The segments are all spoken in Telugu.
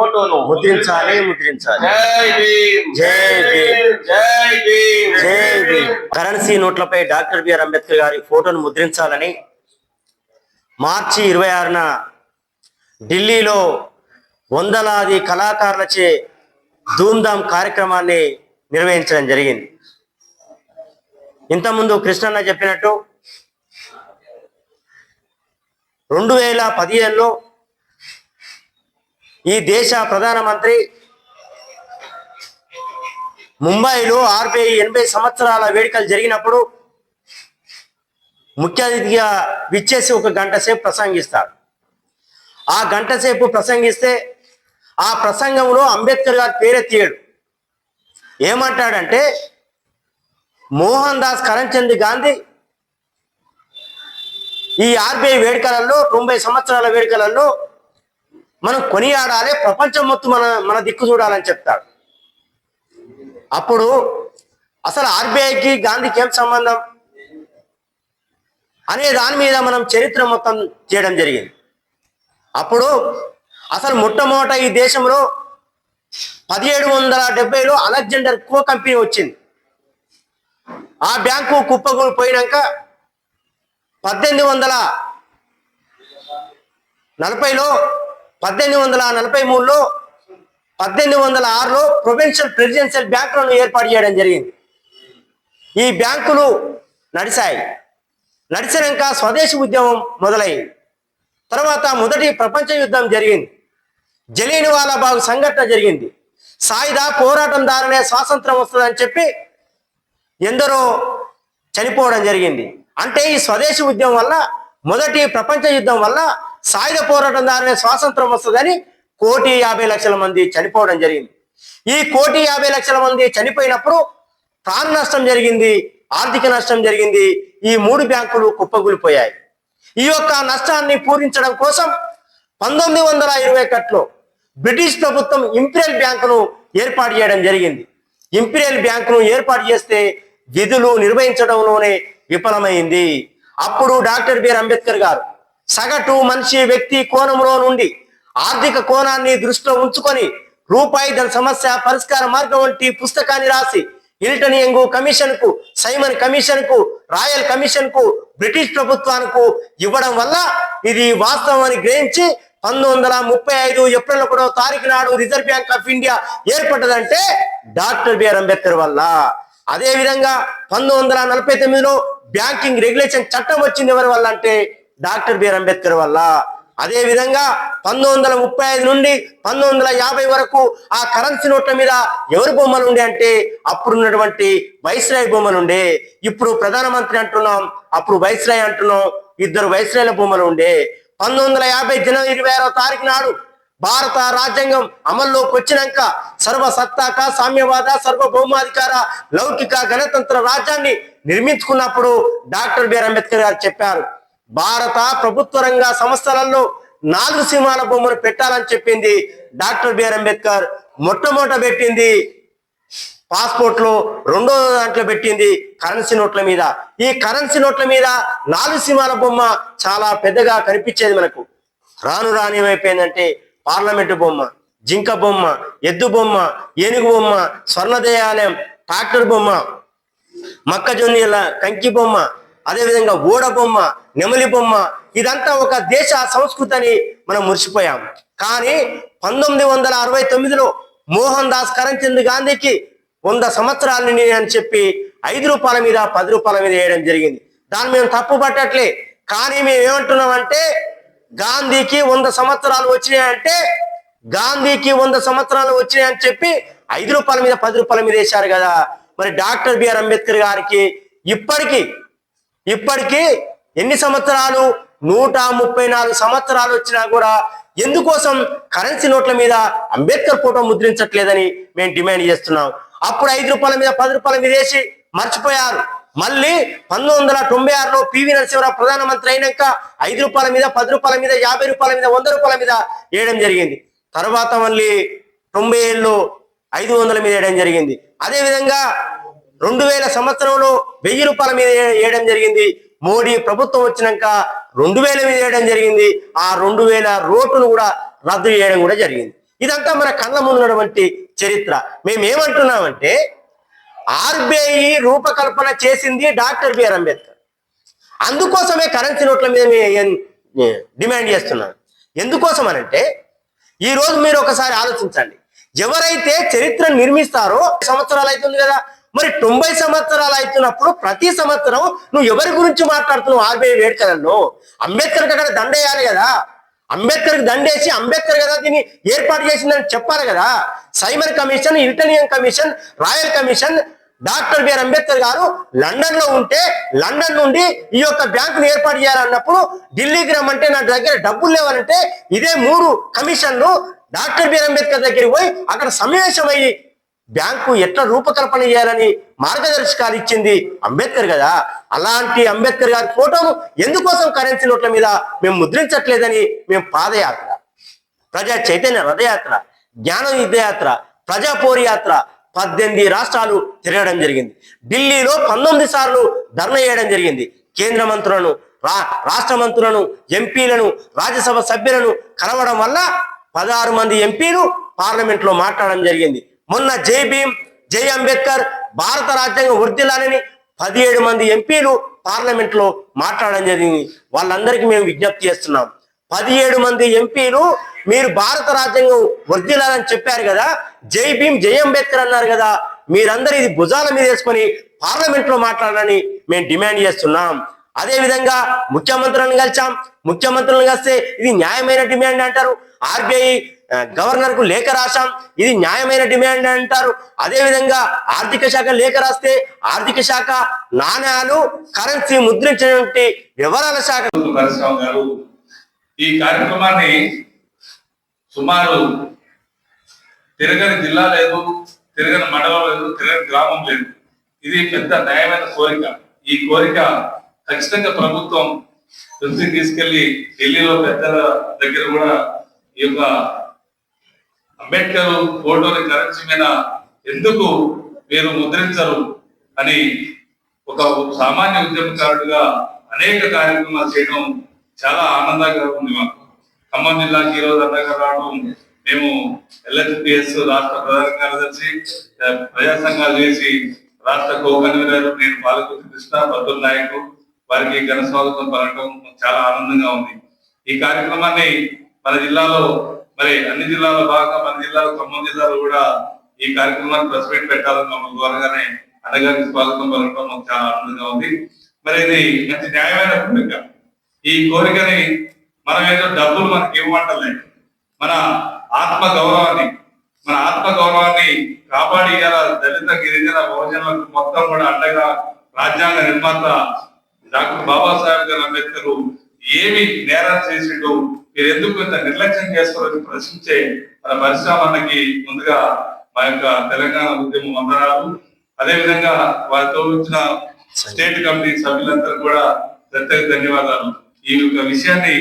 ఫోటోను ముద్రించాలి ముద్రించాలి. జై భీమ్. జై భీమ్. జై భీమ్. జై భీమ్. కరెన్సీ నోట్లపై డాక్టర్ బిఆర్ అంబేద్కర్ గారి ఫోటోను ముద్రించాలని మార్చి ఇరవై ఆరున ఢిల్లీలో వందలాది కళాకారులచే ధూమ్ధామ్ కార్యక్రమాన్ని నిర్వహించడం జరిగింది. ఇంతకుముందు కృష్ణన్న చెప్పినట్టు రెండు వేల పదిహేనులో ఈ దేశ ప్రధానమంత్రి ముంబైలో ఆర్బీఐ ఎనభై సంవత్సరాల వేడుకలు జరిగినప్పుడు ముఖ్య అతిథిగా విచ్చేసి ఒక గంట సేపు ప్రసంగిస్తారు. ఆ గంట సేపు ప్రసంగిస్తే ఆ ప్రసంగంలో అంబేద్కర్ గారు పేరెత్తియాడు. ఏమంటాడంటే మోహన్ దాస్ కరంచంద్ గాంధీ ఈ ఆర్బీఐ వేడుకలలో తొంభై సంవత్సరాల వేడుకలలో మనం కొనియాడాలి ప్రపంచం మొత్తం మన మన దిక్కు చూడాలని చెప్తాడు. అప్పుడు అసలు ఆర్బీఐకి గాంధీకి ఏం సంబంధం? అనే దాని మీద మనం చరిత్ర మొత్తం చేయడం జరిగింది. అప్పుడు అసలు మొట్టమొదట ఈ దేశంలో పదిహేడు వందల డెబ్బైలో అలెగ్జాండర్ కో కంపెనీ వచ్చింది. ఆ బ్యాంకు కుప్పకూలి పోయినాక పద్దెనిమిది వందల నలభైలో పద్దెనిమిది వందల నలభై మూడులో పద్దెనిమిది వందల ఆరులో ప్రొవిన్షియల్ ప్రెసిడెన్షియల్ బ్యాంకులను ఏర్పాటు చేయడం జరిగింది. ఈ బ్యాంకులు నడిచాయి నడిచినాక స్వదేశీ ఉద్యమం మొదలైంది. తర్వాత మొదటి ప్రపంచ యుద్ధం జరిగింది. జలీని వాలాబాగ్ సంఘటన జరిగింది. సాయుధ పోరాటం ద్వారానే స్వాతంత్రం వస్తుందని చెప్పి ఎందరో చనిపోవడం జరిగింది. అంటే ఈ స్వదేశీ ఉద్యమం వల్ల మొదటి ప్రపంచ యుద్ధం వల్ల సాయుధ పోరాటం ద్వారానే స్వాతంత్రం వస్తుందని కోటి యాభై లక్షల మంది చనిపోవడం జరిగింది. ఈ కోటి యాభై లక్షల మంది చనిపోయినప్పుడు ప్రాణ నష్టం జరిగింది ఆర్థిక నష్టం జరిగింది ఈ మూడు బ్యాంకులు కుప్పగూలిపోయాయి ఈ యొక్క నష్టాన్ని పూరించడం కోసం పంతొమ్మిది వందల ఇరవై ఒకటిలో బ్రిటిష్ ప్రభుత్వం ఇంపీరియల్ బ్యాంకును ఏర్పాటు చేయడం జరిగింది. ఇంపీరియల్ బ్యాంకును ఏర్పాటు చేస్తే విధులు నిర్వహించడంలోనే విఫలమైంది. అప్పుడు డాక్టర్ బిఆర్ అంబేద్కర్ గారు సగటు మనిషి వ్యక్తి కోణంలో నుండి ఆర్థిక కోణాన్ని దృష్టిలో ఉంచుకొని రూపాయి ధన సమస్య పరిష్కార మార్గం వంటి పుస్తకాన్ని రాసి హిల్టన్ యంగు కమిషన్కు సైమన్ కమిషన్కు రాయల్ కమిషన్కు బ్రిటిష్ ప్రభుత్వానికి ఇవ్వడం వల్ల ఇది వాస్తవం అని గ్రహించి పంతొమ్మిది వందల ముప్పై ఐదు ఏప్రిల్ ఒకటో తారీఖు నాడు రిజర్వ్ బ్యాంక్ ఆఫ్ ఇండియా ఏర్పడ్డదంటే డాక్టర్ బిఆర్ అంబేద్కర్ వల్ల. అదే విధంగా పంతొమ్మిది వందల నలభై తొమ్మిదిలో బ్యాంకింగ్ రెగ్యులేషన్ చట్టం వచ్చింది ఎవరి వల్ల అంటే డాక్టర్ బిఆర్ అంబేద్కర్ వల్ల. అదే విధంగా పంతొమ్మిది వందల ముప్పై ఐదు నుండి పంతొమ్మిది వందల యాభై వరకు ఆ కరెన్సీ నోట్ల మీద ఎవరి బొమ్మలు ఉండే అంటే అప్పుడు ఉన్నటువంటి వైస్రాయ్ బొమ్మలు ఉండే. ఇప్పుడు ప్రధానమంత్రి అంటున్నాం అప్పుడు వైస్రాయ్ అంటున్నాం ఇద్దరు వైస్రాయ్ల బొమ్మలు ఉండే. పంతొమ్మిది వందల యాభై జనవరి ఇరవై ఆరో తారీఖు నాడు భారత రాజ్యాంగం అమల్లోకి వచ్చినాక సర్వసత్తాక సామ్యవాద సర్వభౌమాధికార లౌకిక గణతంత్ర రాజ్యాన్ని నిర్మించుకున్నప్పుడు డాక్టర్ బిఆర్ అంబేద్కర్ గారు చెప్పారు భారత ప్రభుత్వ రంగ సంస్థలలో నాలుగు సింహాల బొమ్మను పెట్టాలని చెప్పింది డాక్టర్ బిఆర్ అంబేద్కర్. మొట్టమొదట పెట్టింది పాస్పోర్ట్లో రెండో దాంట్లో పెట్టింది కరెన్సీ నోట్ల మీద. ఈ కరెన్సీ నోట్ల మీద నాలుగు సింహాల బొమ్మ చాలా పెద్దగా కనిపించేది మనకు. రాను రాని ఏమైపోయిందంటే పార్లమెంటు బొమ్మ జింక బొమ్మ ఎద్దు బొమ్మ ఏనుగు బొమ్మ స్వర్ణ దేవాలయం ట్రాక్టర్ బొమ్మ మక్కజొన్నీల కంకి బొమ్మ అదేవిధంగా ఓడ బొమ్మ నెమలి బొమ్మ ఇదంతా ఒక దేశ సంస్కృతి అని మనం మురిసిపోయాం. కానీ పంతొమ్మిది వందల అరవై తొమ్మిదిలో మోహన్ దాస్ కరంచంద్ గాంధీకి వంద సంవత్సరాలు నేను అని చెప్పి ఐదు రూపాయల మీద పది రూపాయల మీద వేయడం జరిగింది. దాన్ని మేము తప్పు పట్టట్లే కానీ మేము ఏమంటున్నామంటే గాంధీకి వంద సంవత్సరాలు వచ్చినాయంటే గాంధీకి వంద సంవత్సరాలు వచ్చినాయని చెప్పి ఐదు రూపాయల మీద పది రూపాయల మీద వేశారు కదా. మరి డాక్టర్ బిఆర్ అంబేద్కర్ గారికి ఇప్పటికీ ఇప్పటికీ ఎన్ని సంవత్సరాలు? నూట ముప్పై నాలుగు సంవత్సరాలు వచ్చినా కూడా ఎందుకోసం కరెన్సీ నోట్ల మీద అంబేద్కర్ ఫోటో ముద్రించట్లేదని మేము డిమాండ్ చేస్తున్నాం. అప్పుడు ఐదు రూపాయల మీద పది రూపాయల మీద వేసి మర్చిపోయారు. మళ్ళీ పంతొమ్మిది వందల తొంభై ఆరులో పివి నరసింహరావు ప్రధానమంత్రి అయినాక ఐదు రూపాయల మీద పది రూపాయల మీద యాభై రూపాయల మీద వంద రూపాయల మీద వేయడం జరిగింది. తర్వాత మళ్ళీ తొంభై ఏళ్ళు ఐదు వందల మీద వేయడం జరిగింది. అదేవిధంగా రెండు వేల సంవత్సరంలో వెయ్యి రూపాయల మీద వేయడం జరిగింది. మోడీ ప్రభుత్వం వచ్చినాక రెండు వేల మీద వేయడం జరిగింది. ఆ రెండు వేల రోడ్డును కూడా రద్దు చేయడం కూడా జరిగింది. ఇదంతా మన కళ్ళ ముందున్నటువంటి చరిత్ర. మేమేమంటున్నామంటే ఆర్బీఐ రూపకల్పన చేసింది డాక్టర్ బిఆర్ అంబేద్కర్. అందుకోసమే కరెన్సీ నోట్ల మీద డిమాండ్ చేస్తున్నాను ఎందుకోసం అనంటే ఈ రోజు మీరు ఒకసారి ఆలోచించండి. ఎవరైతే చరిత్ర నిర్మిస్తారో సంవత్సరాలు అవుతుంది కదా మరి తొంభై సంవత్సరాలు అవుతున్నప్పుడు ప్రతి సంవత్సరం నువ్వు ఎవరి గురించి మాట్లాడుతున్నావు? ఆర్బీఐ వేడుకలలో. అంబేద్కర్కి అక్కడ దండేయాలి కదా. అంబేద్కర్కి దండేసి అంబేద్కర్ కదా దీన్ని ఏర్పాటు చేసిందని చెప్పాలి కదా. Simon commission ఇల్టనియన్ commission royal commission doctor BR Ambedkar garu లండన్లో ఉంటే లండన్ నుండి ఈ యొక్క బ్యాంకును ఏర్పాటు చేయాలన్నప్పుడు ఢిల్లీకి రమ్మంటే నా దగ్గర డబ్బులు లేవాలంటే ఇదే మూడు కమిషన్లు డాక్టర్ బిఆర్ అంబేద్కర్ దగ్గరికి పోయి అక్కడ సమావేశమయ్యి బ్యాంకు ఎట్లా రూపకల్పన చేయాలని మార్గదర్శకాలు ఇచ్చింది అంబేద్కర్ కదా. అలాంటి అంబేద్కర్ గారి ఫోటోను ఎందుకోసం కరెన్సీ నోట్ల మీద మేము ముద్రించట్లేదని మేము పాదయాత్ర ప్రజా చైతన్య రథయాత్ర జ్ఞాన యుద్ధయాత్ర ప్రజా యాత్ర పద్దెనిమిది రాష్ట్రాలు తిరగడం జరిగింది. ఢిల్లీలో పంతొమ్మిది సార్లు ధర్నా చేయడం జరిగింది. కేంద్ర మంత్రులను రా రాష్ట్ర మంత్రులను ఎంపీలను రాజ్యసభ సభ్యులను కలవడం వల్ల పదహారు మంది ఎంపీలు పార్లమెంట్లో మాట్లాడడం జరిగింది. మొన్న జై భీమ్ జై అంబేద్కర్ భారత రాజ్యాంగం వృద్ధిలానని పదిహేడు మంది ఎంపీలు పార్లమెంట్లో మాట్లాడడం జరిగింది. వాళ్ళందరికీ మేము విజ్ఞప్తి చేస్తున్నాం. పదిహేడు మంది ఎంపీలు మీరు భారత రాజ్యాంగం వృద్ధిలాలని చెప్పారు కదా జై భీమ్ జై అంబేద్కర్ అన్నారు కదా మీరందరూ ఇది భుజాల మీద వేసుకొని పార్లమెంట్లో మాట్లాడాలని మేము డిమాండ్ చేస్తున్నాం. అదే విధంగా ముఖ్యమంత్రులను కలిసాం ముఖ్యమంత్రులను కలిస్తే ఇది న్యాయమైన డిమాండ్ అంటారు. ఆర్బీఐ గవర్నర్కు లేఖ రాశాం. ఇది న్యాయమైన డిమాండ్ అంటారు. అదే విధంగా ఆర్థిక శాఖ లేఖ రాస్తే ఆర్థిక శాఖ నాణ్యాలు కరెన్సీ ముద్రించినటువంటి వివరాల శాఖ గారు ఈ కార్యక్రమాన్ని సుమారు తిరగని జిల్లా లేదు తిరగని మండలం లేదు తిరగని గ్రామం లేదు. ఇది పెద్ద న్యాయమైన కోరిక. ఈ కోరిక ఖచ్చితంగా ప్రభుత్వం దృష్టికి తీసుకెళ్ళి ఢిల్లీలో పెద్దల దగ్గర కూడా ఈ యొక్క అంబేద్కర్ ఫోటోని కరెన్సీ మీద ఎందుకు మీరు ముద్రించరు అని ఒక సామాన్య ఉద్యమకారుడిగా అనేక కార్యక్రమాలు చేయడం చాలా ఆనందంగా ఉంది మాకు. ఖమ్మం జిల్లాకి ఈ రోజు అండగా రావడం మేము ఎల్హెచ్పిఎస్ రాష్ట్ర ప్రధాన కార్యదర్శి ప్రజా సంఘాలు చేసి రాష్ట్ర కో కన్వీనర్ నేను పాలకుర్తి కృష్ణ బద్దుల్ నాయకు వారికి ఘన స్వాగతం పలకడం చాలా ఆనందంగా ఉంది. ఈ కార్యక్రమాన్ని మన జిల్లాలో మరి అన్ని జిల్లాలో బాగా మన జిల్లాలో ఖమ్మం జిల్లాలో కూడా ఈ కార్యక్రమాన్ని ప్రెస్ మీట్ పెట్టాలని మమ్మల్ని ద్వారాగానే అన్నగారికి స్వాగతం పలకడం మాకు చాలా ఆనందంగా ఉంది. మరి ఇది మంచి న్యాయమైన కోరిక. ఈ కోరికని మనం ఏదో డబ్బులు మనకి ఇవ్వమంటలేదు. మన ఆత్మ గౌరవాన్ని మన ఆత్మ గౌరవాన్ని కాపాడి దళిత గిరిజన బహుజనులకు మొత్తం కూడా అండగా రాజ్యాంగ నిర్మాత డాక్టర్ బాబాసాహెబ్ గారు అంబేద్కర్ ఏమి నేరం చేసిండు మీరు ఎందుకు ఇంత నిర్లక్ష్యం చేసుకోవాలని ప్రశ్నించే మన పరిశ్రమకి ముందుగా మా యొక్క తెలంగాణ ఉద్యమం వందనాలు అదే విధంగా వారితో వచ్చిన స్టేట్ కమిటీ సభ్యులందరూ కూడా ప్రత్యేక ధన్యవాదాలు. ఈ యొక్క విషయాన్ని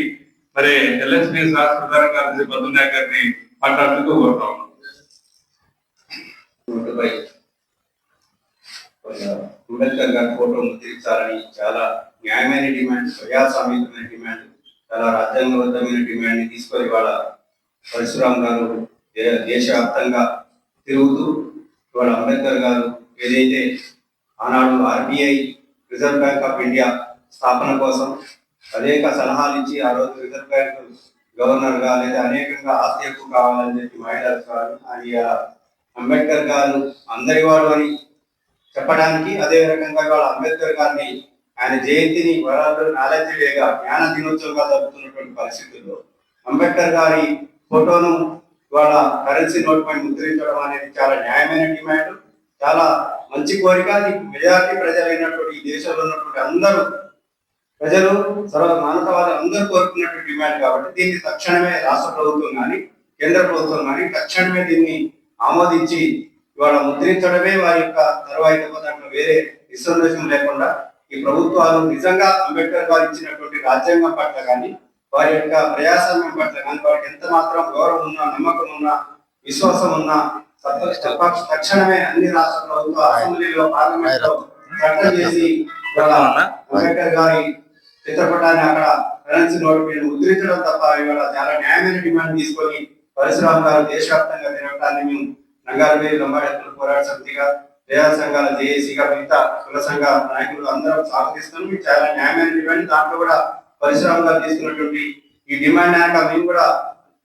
మరి ఎల్ఎస్పీ రాష్ట్ర ప్రధాన కార్యదర్శి బదునాయక్ గారిని మాట్లాడుతూ కోరుతా అంబేద్కర్ గారి ఫోటోను తీర్చాలని చాలా న్యాయమైన డిమాండ్ ప్రజాస్వామ్యమైన డిమాండ్ చాలా రాజ్యాంగబద్ధమైన డిమాండ్ని తీసుకొని ఇవాళ పరశురామ్ గారు దేశవ్యాప్తంగా తిరుగుతూ ఇవాళ అంబేద్కర్ గారు ఏదైతే ఆనాడు RBI Reserve Bank of India స్థాపన కోసం అనేక సలహాలు ఇచ్చి ఆ రోజు రిజర్వ్ బ్యాంక్ గవర్నర్గా లేదా అనేకంగా ఆస్తి ఎక్కువ కావాలని చెప్పి మహిళలు గారు అని అంబేద్కర్ గారు అందరి వాడు అని చెప్పడానికి అదే రకంగా ఇవాళ అంబేద్కర్ గారిని ఆయన జయంతిని వరాలు నాలెడ్జ్డేగా జ్ఞాన దినోత్సవంగా జరుపుతున్నటువంటి పరిస్థితుల్లో అంబేద్కర్ గారి ఫోటోను ఇవాళ కరెన్సీ నోట్ పై ముద్రించడం అనేది చాలా న్యాయమైన డిమాండ్ చాలా మంచి కోరిక. మెజారిటీ ప్రజలైనటువంటి ఈ దేశంలో ఉన్నటువంటి అందరూ ప్రజలు సర్వ మానవవాదులు అందరూ కోరుకున్నటువంటి డిమాండ్ కాబట్టి దీన్ని తక్షణమే రాష్ట్ర ప్రభుత్వం కానీ కేంద్ర ప్రభుత్వం కానీ తక్షణమే దీన్ని ఆమోదించి ఇవాళ ముద్రించడమే వారి యొక్క తర్వాత దాంట్లో వేరే నిస్సందేశం లేకుండా ఈ ప్రభుత్వాలు నిజంగా అంబేద్కర్ గారు ఇచ్చినటువంటి రాజ్యాంగం పట్ల కానీ వారి యొక్క ప్రయాసమ్యం పట్ల కానీ వారికి ఎంత మాత్రం గౌరవం ఉన్నా నమ్మకం ఉన్నా విశ్వాసం ఉన్నా తక్షణమే అన్ని రాష్ట్ర ప్రభుత్వ అసెంబ్లీలో పార్లమెంట్లో చట్టం చేసి అంబేద్కర్ గారి చిత్రపటాన్ని అక్కడ కరెన్సీ నోట్ మీద ముద్రించడం తప్ప ఇవాళ చాలా న్యాయమైన డిమాండ్ తీసుకొని పరశురామ్ గారు దేశవ్యాప్తంగా తిరగటాన్ని మేము నంగారవేలి లంబాడెత్తులు పోరాట సమితిగా ప్రజా సంఘాల జేఏసీగా మిగతా కుల సంఘ నాయకులు అందరం స్వాగతిస్తున్నాం మీరు చాలా న్యాయమైన డిమాండ్ దాంట్లో కూడా పరశురామ్ తీసుకున్నటువంటి ఈ డిమాండ్ వెనక మేము కూడా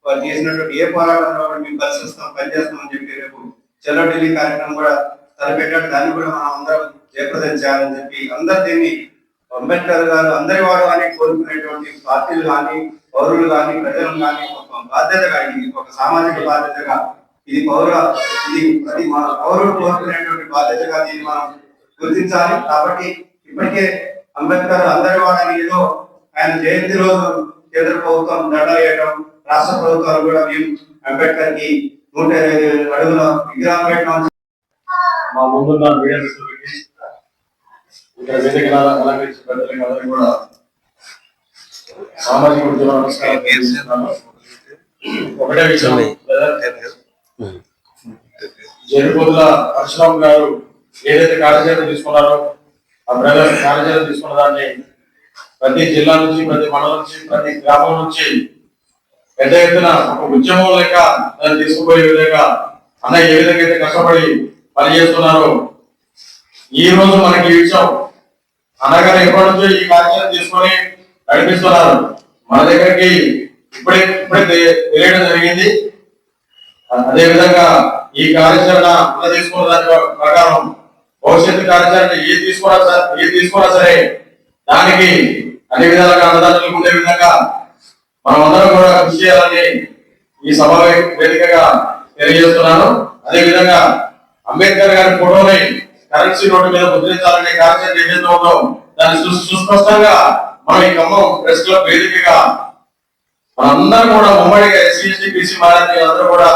వారు చేసినటువంటి ఏ పోరాటంలో కూడా మేము కలిసి వస్తాం పనిచేస్తామని చెప్పి రేపు చలో ఢిల్లీ కార్యక్రమం కూడా తలపెట్టాడు దాన్ని కూడా మనం అందరం జయప్రదం చేయాలని చెప్పి అందరు దీన్ని అంబేద్కర్ గారు అందరి వారు కానీ కోరుకునేటువంటి పార్టీలు కానీ పౌరులు కానీ ప్రజలు కానీ ఒక బాధ్యతగా ఇది ఒక సామాజిక బాధ్యతగా ఇది పౌర ఇది అది మన పౌరులు కోరుకునేటువంటి బాధ్యతగా దీన్ని మనం గుర్తించాలి. కాబట్టి ఇప్పటికే అంబేద్కర్ అందరి వాడని ఏదో ఆయన జయంతి రోజు కేంద్ర ప్రభుత్వం దండ వేయడం రాష్ట్ర ప్రభుత్వాలు కూడా మేము అంబేద్కర్కి నూట ఇరవై అడుగుల విగ్రహం పెట్టడం మా ముందున్న మీడియా మిత్రులకి ఇక్కడ వేదిక అలంకరించిన పెద్దలకి అందరికీ కూడా సామాజిక. ఒకటే విషయం జరుపుల పరశురామ్ గారు ఏదైతే కార్యచరణ తీసుకున్నారో ఆ బ్రదర్ కార్యచరణ తీసుకున్న దాన్ని ప్రతి జిల్లా నుంచి ప్రతి మండలం నుంచి ప్రతి గ్రామం నుంచి పెద్ద ఎత్తున ఒక ఉద్యమం లెక్క దాన్ని తీసుకుపోయే విధంగా అన్న ఏ విధంగా అయితే కష్టపడి పనిచేస్తున్నారో ఈ రోజు మనకి విషయం అన్నగారు ఎప్పటి నుంచో ఈ కార్యక్రమం తీసుకొని నడిపిస్తున్నారు. మన దగ్గరికి ఇప్పుడే ఇప్పుడే తెలియడం జరిగింది. అదే విధంగా ఈ కార్యాచరణ అన్న తీసుకున్న దాని ప్రకారం భవిష్యత్తు కార్యాచరణ ఏ తీసుకున్నా ఏ తీసుకున్నా సరే దానికి అన్ని విధాలుగా అన్నదాతలకు ఉండే విధంగా మనమందరం కూడా కృషి చేయాలని ఈ సభ వేదికగా తెలియజేస్తున్నాను. అదే విధంగా అంబేద్కర్ గారి ఫోటోని కరెన్సీ నోటు మీద ముద్రించాలనే కార్యాచరణ ఏదైతే ఉందో దాన్ని సుస్పష్టంగా మనం ఈ ఖమ్మం ప్రెస్ క్లబ్ వేదికగా మనందరం కూడా ఉమ్మడిగా ఎస్సీ ఎస్టీ బీసీ మారని అందరూ కూడా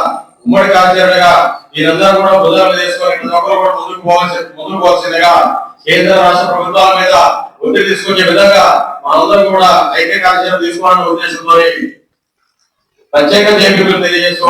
ఉమ్మడి కార్యాచరణగా మీరందరూ కూడా భుజాల తీసుకొని కూడా ముందుకు పోవాల్సి ముందుకు పోవాల్సిందిగా కేంద్ర రాష్ట్ర ప్రభుత్వాల మీద ఒత్తిడి తీసుకునే విధంగా మనందరం కూడా ఐక్య కార్యాలయం తీసుకోవాలనే ఉద్దేశంతో ప్రత్యేక జైలు తెలియజేస్తూ